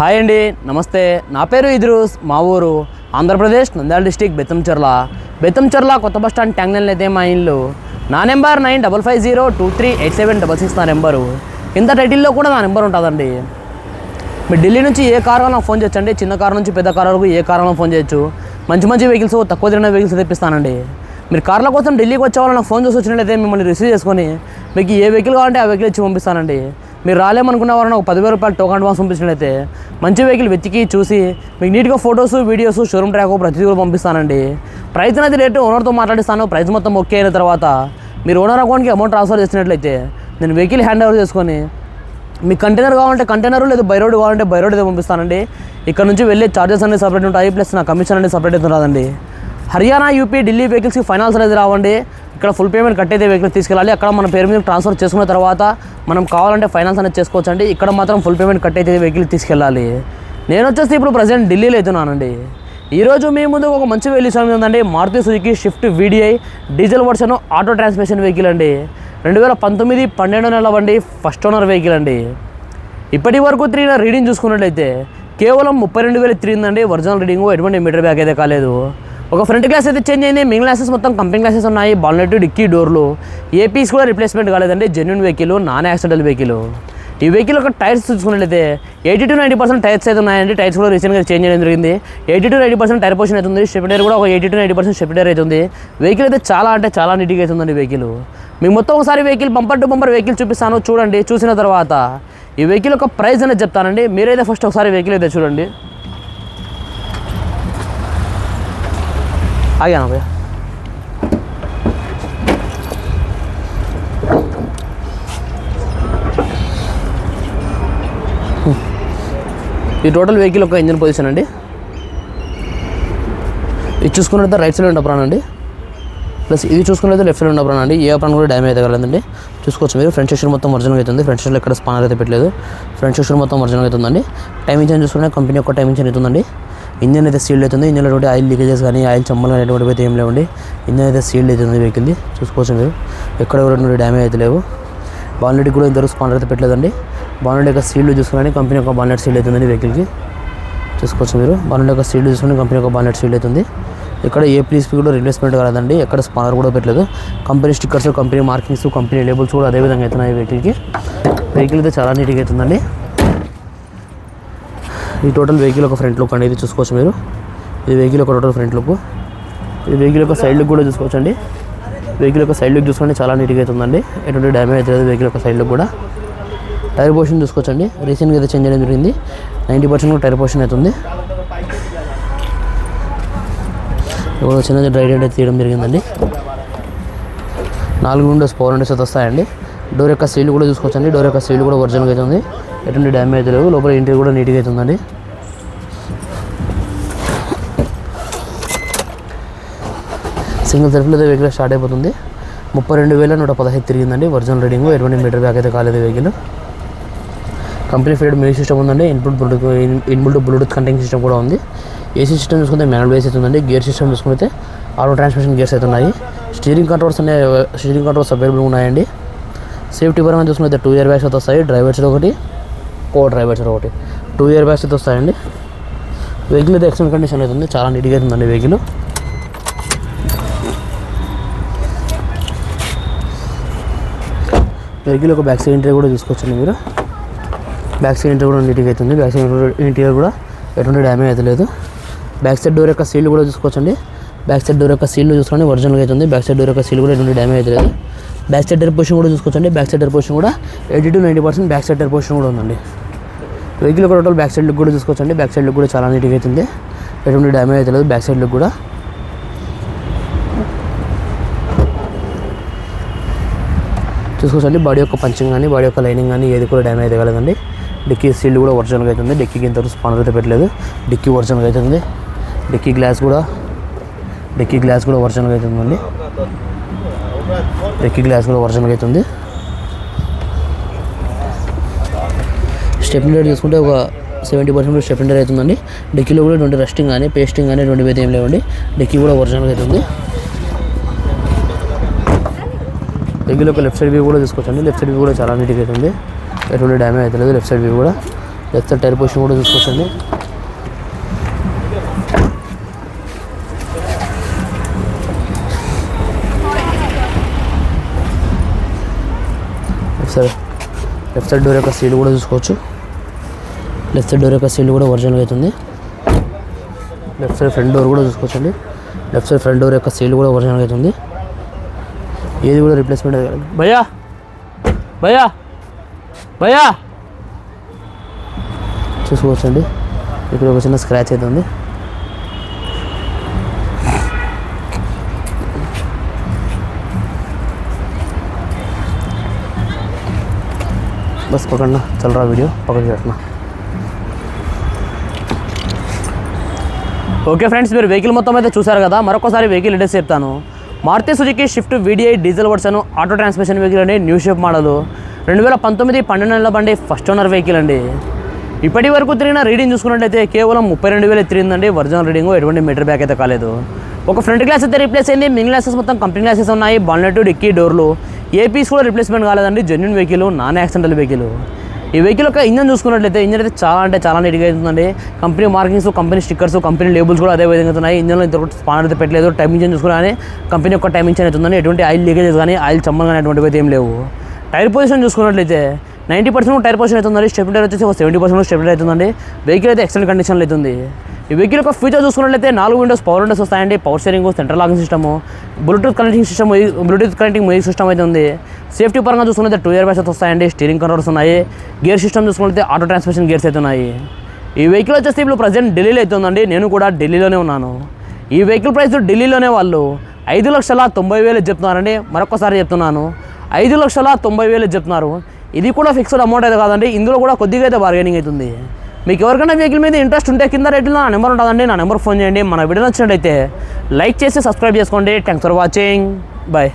Hi అండి నమస్తే. నా పేరు ఇద్రూస్ మా ఊరు ఆంధ్రప్రదేశ్ నంద్యాల డిస్టిక్ బెత్తంచెర్ల బెత్తంచెర్ల కొత్త బస్ స్టాండ్ ట్యాంక్ అయితే మా ఇల్లు. నా number nine double five zero two three eight seven double six నా నెంబరు. కింద టైటిల్లో కూడా నా నెంబర్ ఉంటుందండి. మీరు ఢిల్లీ నుంచి ఏ కార్ నాకు ఫోన్ చేయొచ్చండి. చిన్న కార్ నుంచి పెద్ద కార్ వరకు ఏ కార్ ఫోన్ చేయొచ్చు. మంచి మంచి వెహికల్స్ తక్కువ తిరిగిన వెహికల్స్ తెప్పిస్తానండి. మీరు కార్ల కోసం ఢిల్లీకి వచ్చే నాకు ఫోన్ చేసి వచ్చినట్లయితే మిమ్మల్ని రిసీవ్ చేసుకొని మీకు ఏ వెహికల్ కావాలంటే ఆ వెహికల్ ఇచ్చి పంపిస్తానండి. మీరు రాలేమనుకున్న వారు ఒక పదివేల రూపాయలు టోకన్ అడ్వాన్స్ పంపించినట్లయితే మంచి వెహికల్ వెతికి చూసి మీకు నీట్గా ఫొటోస్ వీడియోస్ షోరూమ్ ట్రాక్ ప్రతిదీ కూడా పంపిస్తానండి. ప్రైస్ అనేది రేటు ఓనర్తో మాట్లాడిస్తాను. ప్రైస్ మొత్తం ఓకే అయిన తర్వాత మీరు ఓనర్ అకౌంట్కి అమౌంట్ ట్రాన్స్ఫర్ చేసినట్లయితే నేను వెహికల్ హ్యాండ్ ఓవర్ చేసుకొని మీ కంటైనర్ కావాలంటే కంటైనర్ లేదా బై రోడ్ కావాలంటే బై రోడ్ అయితే పంపిస్తానండి. ఇక్కడ నుంచి వెళ్ళే చార్జెస్ అనేది సపరేట్ ఉంటాయి. ప్లస్ నా కమిషన్ అనేది సపరేట్ అయితే రాదండి. హర్యానా యూపీ ఢిల్లీ వెహికల్స్కి ఫైనాన్స్ అనేది రావండి. ఇక్కడ ఫుల్ పేమెంట్ కట్టయితే వెహికల్ తీసుకెళ్ళాలి. అక్కడ మన పేరు మీద ట్రాన్స్ఫర్ చేసుకున్న తర్వాత మనం కావాలంటే ఫైనాన్స్ అనేది చేసుకోవచ్చు అండి ఇక్కడ మాత్రం ఫుల్ పేమెంట్ కట్టేదే వెహికల్ తీసుకెళ్ళాలి. నేను వచ్చేసి ఇప్పుడు ప్రజెంట్ ఢిల్లీలో అవుతున్నానండి ఈరోజు మీ ముందు ఒక మంచి వెహికల్ స్వామి ఉందండి. Maruti Suzuki Swift VDI diesel version auto transmission vehicle అండి. రెండు వేల పంతొమ్మిది పన్నెండు నెలల బండి ఫస్ట్ ఓనర్ వెహికల్ అండి. ఇప్పటి వరకు తిరిగిన రీడింగ్ చూసుకున్నట్లయితే కేవలం ముప్పై రెండు వేలు తిరిగిందండి. ఒరిజినల్ రీడింగ్ ఎటువంటి మీటర్ బ్యాగ్ అయితే కాలేదు. ఒక ఫ్రంట్ గ్లాస్ అయితే చేంజ్ అయింది మిగిలిన గ్లాసెస్ మొత్తం కంపెనీ గ్లాసెస్ ఉన్నాయి బాల్నెట్ డిక్కీ డోర్లు ఏ పీస్ కూడా రిప్లేస్మెంట్ కాలేదండి genuine vehicle non accidental vehicle ఈ వెహికల్ ఒక టైర్స్ చూసుకున్నట్లయితే eighty to ninety percent tyres అయితే ఉన్నాయండి. టైర్స్ కూడా రీసెంట్గా చేంజ్ చేయడం జరిగింది. Eighty to ninety percent tyre position అవుతుంది స్టెప్ టైర్ కూడా ఒక eighty to ninety percent step tyre అవుతుంది వెహికల్ అయితే చాలా అంటే చాలా నీట్గా అవుతుందండి వెహికల్ మీకు మొత్తం ఒకసారి vehicle bumper to bumper vehicle చూపిస్తాను. చూడండి చూసిన తర్వాత ఈ వెహికల్ యొక్క ప్రైస్ అనేది చెప్తానండి. మీరైతే ఫస్ట్ ఒకసారి వెహికల్ అయితే చూడండి. आगे ना भैया ఈ టోటల్ వెహికల్ ఒక ఇంజన్ పొజిషన్ అండి. ఇది చూసుకున్నట్లయితే రైట్ సైడ్ ఉండప్రాన్ అండి. ప్లస్ ఇది చూసుకున్నట్లయితే లెఫ్ట్ సైడ్ ఉండప్రాన్ అండి. ఏ ప్రాణం కూడా డ్యామేజ్ అయితే కలదండి చూసుకోవచ్చు మీరు. ఫ్రంట్ సెక్షన్ మొత్తం ఒరిజినల్ అవుతుంది. ఫ్రంట్ సెక్షన్లో ఎక్కడ స్పానర్ అయితే పెట్టలేదు. ఫ్రంట్ సెక్షన్ మొత్తం ఒరిజినల్ అవుతుందండి. టైం చేంజ్ చూసుకుంటే కంపెనీ యొక్క టైం చేంజ్ అవుతుందండి. ఇంజన్ అయితే సీల్డ్ అవుతుంది. ఇంజన్లో ఎటువంటి ఆయిల్ లీకేజెస్ కానీ ఆయిల్ చమ్మలు కానీ ఎటువంటి అయితే ఏం లేవండి. ఇంజన్ అయితే సీల్డ్ అవుతుంది వెహికల్ది. చూసుకోవచ్చు మీరు. ఎక్కడ కూడా డ్యామేజ్ అయితే లేవు. బాన్లెట్కి కూడా ఇంతవరకు స్పాండర్ అయితే పెట్టలేదండి. బాన్లెట్ యొక్క సీల్డ్ చూసుకుని కంపెనీ యొక్క బాన్లెట్ సీల్డ్ అవుతుందండి వెహికల్కి. చూసుకోవచ్చు మీరు. బాన్లెట్ యొక్క సీల్డ్ చూసుకుని కంపెనీ యొక్క బాన్లెట్ సీల్డ్ అవుతుంది. ఇక్కడ ఏ ప్లీస్ కూడా రిప్లేస్మెంట్ కాలేదండి. ఎక్కడ స్పానర్ కూడా పెట్టలేదు. Company stickers company markings company labels కూడా అదే విధంగా అవుతున్నాయి వెహికల్కి. వెహికల్ అయితే చాలా నీట్గా అవుతుందండి. ఈ టోటల్ వెహికల్ ఒక ఫ్రంట్ లుక్ అనేది చూసుకోవచ్చు మీరు. ఇది వెహికల్ ఒక టోటల్ ఫ్రంట్ లుక్. ఇది వెహికల్ యొక్క సైడ్ లుక్ కూడా చూసుకోవచ్చు అండి వెహికల్ యొక్క సైడ్ లుక్ చూసుకోండి చాలా నీట్గా అవుతుందండి. ఎటువంటి డ్యామేజ్ అవుతుంది వెహికల్ యొక్క సైడ్ లుక్ కూడా. టైర్ పోర్షన్ చూసుకోవచ్చండి. రీసెంట్గా అయితే చేంజ్ చేయడం జరిగింది. నైంటీ పర్సెంట్ కూడా టైర్ పోర్షన్ అవుతుంది. ఇప్పుడు చిన్న డ్రైడ్ అయితే తీయడం జరిగిందండి. నాలుగు విండోస్ పవర్ విండోస్ అయితే వస్తాయండి. డోర్ యొక్క సీల్ కూడా చూసుకోవచ్చండి. డోర్ యొక్క సీల్ కూడా ఒరిజినల్గా ఉంది. ఎటువంటి డ్యామేజ్ అయితే లేవు. లోపల ఇంటీరియర్ కూడా నీట్గా అయితే ఉందండి. సింగిల్ సెల్ఫ్లో అయితే వెహికల్ స్టార్ట్ అయిపోతుంది. ముప్పై రెండు వేల నూట పదహైదు తిరిగిందండి. ఒరిజినల్ రీడింగ్ ఎటువంటి మీటర్ బ్యాక్ అయితే కాలేదు vehicle company fit music system ఉందండి. Input Bluetooth inbuilt Bluetooth connecting system కూడా ఉంది. ఏసీ సిస్టమ్ చూసుకుంటే మ్యానువల్ బేస్ అయితే ఉందండి. గేర్ సిస్టమ్ చూసుకుంటే ఆటో ట్రాన్స్మిషన్ గేర్స్ అయితే ఉన్నాయి. స్టీరింగ్ కంట్రోల్స్ అనే స్టీరింగ్ కంట్రోల్స్ అవైలబుల్ ఉన్నాయండి. సేఫ్టీ పరంగా చూసుకుంటే టూ ఇయర్ బ్యాగ్స్ అయితే వస్తాయి. డ్రైవర్స్ ఒకటి కో డ్రైవర్స్ ఒకటి. టూ ఇయర్ బ్యాగ్స్ అయితే వస్తాయండి. వెహికల్ అయితే ఎక్సలెంట్ కండిషన్ అవుతుంది చాలా నీట్గా అవుతుందండి వెహికల్ వెహికల్ ఒక బ్యాక్ సైడ్ ఇంటీరియర్ కూడా చూసుకోవచ్చండి మీరు. బ్యాక్ సైడ్ ఇంటీరియర్ కూడా నీట్గా అవుతుంది బ్యాక్ సైడ్ ఇంటీరియర్ కూడా ఎటువంటి డ్యామేజ్ అయితే లేదు. బ్యాక్ సైడ్ డోర్ యొక్క సీల్ కూడా చూసుకోవచ్చండి బ్యాక్ సైడ్ డోర్ యొక్క సీల్ చూసుకోండి. ఒరిజినల్గా అవుతుంది బ్యాక్ సైడ్ డోర్ యొక్క సీల్ కూడా ఎటువంటి డ్యామేజ్ అయితే లేదు. బ్యాక్ సైడ్ డర్ పొజిషన్ కూడా చూసుకోవచ్చండి. బ్యాక్ సైడ్ డర్ పొజిషన్ కూడా eighty to ninety percent back side డర్ position కూడా ఉందండి. వెహికల్ ఒక టోటల్ బ్యాక్ సైడ్ లుక్ కూడా చూసుకోవచ్చండి. బ్యాక్ సైడ్ లుక్ కూడా చాలా నీట్గా అవుతుంది ఎటువంటి డ్యామేజ్ అయితే లేదు బ్యాక్ సైడ్ లుక్ కూడా. చూసుకోవచ్చండి. బాడీ యొక్క పంచింగ్ కానీ బాడీ యొక్క లైనింగ్ కానీ ఏది కూడా డ్యామేజ్ అవ్వలేదండి డిక్కీ సీల్ కూడా ఒరిజినల్గా అవుతుంది డిక్కీకి ఇంతవరకు స్పానర్ అయితే పెట్టలేదు. డిక్కీ ఒరిజినల్గా అవుతుంది డిక్కీ గ్లాస్ కూడా డిక్కీ గ్లాస్ కూడా ఒరిజినల్గా అవుతుందండి డిక్కీ గ్లాస్ కూడా ఒరిజినల్గా అవుతుంది స్టెప్ లైట్ చూసుకుంటే ఒక సెవెంటీ పర్సెంట్ స్టెప్ లైట్ అవుతుందండి డిక్కీలో కూడా ఎటువంటి రెస్టింగ్ కానీ పేస్టింగ్ కానీ ఎటువంటి అయితే ఏం లేవండి. డిక్కీ కూడా ఒరిజినల్గా అవుతుంది డెక్కీలో ఒక లెఫ్ట్ సైడ్ వ్యూ కూడా తీసుకోవచ్చండి లెఫ్ట్ సైడ్ వ్యూ కూడా చాలా నీట్గా అవుతుంది ఎటువంటి డ్యామేజ్ అవుతలేదు లెఫ్ట్ సైడ్ వ్యూ కూడా. లెఫ్ట్ సైడ్ టైర్ పొజిషన్ కూడా చూసుకోవచ్చండి left side left side door యొక్క సీల్ కూడా చూసుకోవచ్చు. లెఫ్ట్ సైడ్ డోర్ యొక్క సీల్ కూడా ఒరిజినల్ అవుతుంది. లెఫ్ట్ సైడ్ ఫ్రంట్ డోర్ కూడా చూసుకోవచ్చండి. లెఫ్ట్ సైడ్ ఫ్రంట్ డోర్ యొక్క సీల్ కూడా ఒరిజినల్ అవుతుంది. ఏది కూడా రిప్లేస్మెంట్ భయ్యా! భయ్యా! భయ్యా! చూసుకోవచ్చండి. ఇక్కడ ఒక చిన్న స్క్రాచ్ అవుతుంది बस पकड़ना चल रहा वीडियो पकड़ के रखना ఓకే ఫ్రెండ్స్ మీరు వెహికల్ మొత్తం అయితే చూసారు కదా మరొకసారి వెహికల్ డీటెయిల్స్ చెప్తాను Maruti Suzuki Swift VDI diesel version auto transmission vehicle అండి న్యూ షేప్ మోడల్ రెండు వేల పంతొమ్మిది పన్నెండు నెలల బండి ఫస్ట్ ఓనర్ వెహికల్ అండి ఇప్పటి వరకు తిరిగిన రీడింగ్ చూసుకున్నట్లయితే కేవలం ముప్పై రెండు వేలు తిరిగిందండి ఒరిజినల్ రీడింగ్ ఎటువంటి మీటర్ బ్యాక్ అయితే కాలేదు ఒక ఫ్రంట్ గ్లాస్ అయితే రీప్లేస్ అయింది మిగిలిన గ్లాసెస్ మొత్తం కంపెనీ గ్లాసెస్ ఉన్నాయి బాల్నెట్ డిక్కీ డోర్లు ఏ పీస్ కూడా రిప్లేస్మెంట్ కాలేదండి. Genuine vehicle non accidental vehicle ఈ వెహికల్ యొక్క ఇంజన్ చూసుకున్నట్లయితే ఇంజన్ అయితే చాలా అంటే చాలా నీట్గా అవుతుందండి company markings company stickers company labels కూడా అదే విధంగా ఉన్నాయి. ఇంజన్లో ఇంత స్పానర్ అయితే పెట్టలేదు. టైం ఇంజన్ చూసుకుని కంపెనీ యొక్క టైం ఇంజన్ అవుతుందని ఎటువంటి ఆయిల్ లీకేజెస్ కానీ ఆయిల్ చమ్మలు కానీ అటువంటివి అయితే ఏం లేవు. టైర్ పొజిషన్ చూసుకున్నట్లయితే నైంటీ పర్సెంట్ టైర్ పొజిషన్ అవుతుందండి. స్టెప్ టైర్ వచ్చేసి ఒక సెవెంటీ పర్సెంట్ స్టెప్ టైర్ అవుతుందండి. వెహికల్ అయితే ఎక్సలెంట్ కండిషన్లో అవుతుంది. ఈ వెహికల్ యొక్క ఫీచర్ చూసుకున్నట్లయితే నాలుగు విండోస్ పవర్ విండోస్ వస్తాయండి. Power steering central locking system Bluetooth connecting system Bluetooth connecting music system అయితే ఉంది. సేఫ్టీ పరంగా చూసుకున్నట్లయితే టూ ఇయర్ బ్యాస్ వస్తాయండి. స్టీరింగ్ కంట్రోల్స్ ఉన్నాయి. గేర్ సిస్టమ్ చూసుకున్నట్లయితే ఆటో ట్రాన్స్మిషన్ గేర్స్ అయితే ఉన్నాయి. ఈ వెహికల్ వచ్చేసి ఇప్పుడు ప్రజెంట్ ఢిల్లీలో అవుతుందండి. నేను కూడా ఢిల్లీలోనే ఉన్నాను. ఈ వెహికల్ ప్రైస్ ఢిల్లీలోనే వాళ్ళు ఐదు లక్షల తొంభై వేలు చెప్తున్నారండి. మరొకసారి చెప్తున్నాను. ఐదు లక్షల తొంభై వేలు చెప్తున్నారు. ఇది కూడా ఫిక్స్డ్ అమౌంట్ అయితే కాదండి. ఇందులో కూడా కొద్దిగా అయితే బార్గెనింగ్ అవుతుంది. మీకు ఎవరికైనా వెహికల్ మీద ఇంట్రెస్ట్ ఉంటే కింద రేట్లో నా నెంబర్ ఉంటుందండి. నా నెంబర్ ఫోన్ చేయండి. మన వీడియో నచ్చినట్టయితే లైక్ చేసి సబ్స్క్రైబ్ చేసుకోండి. Thanks for watching bye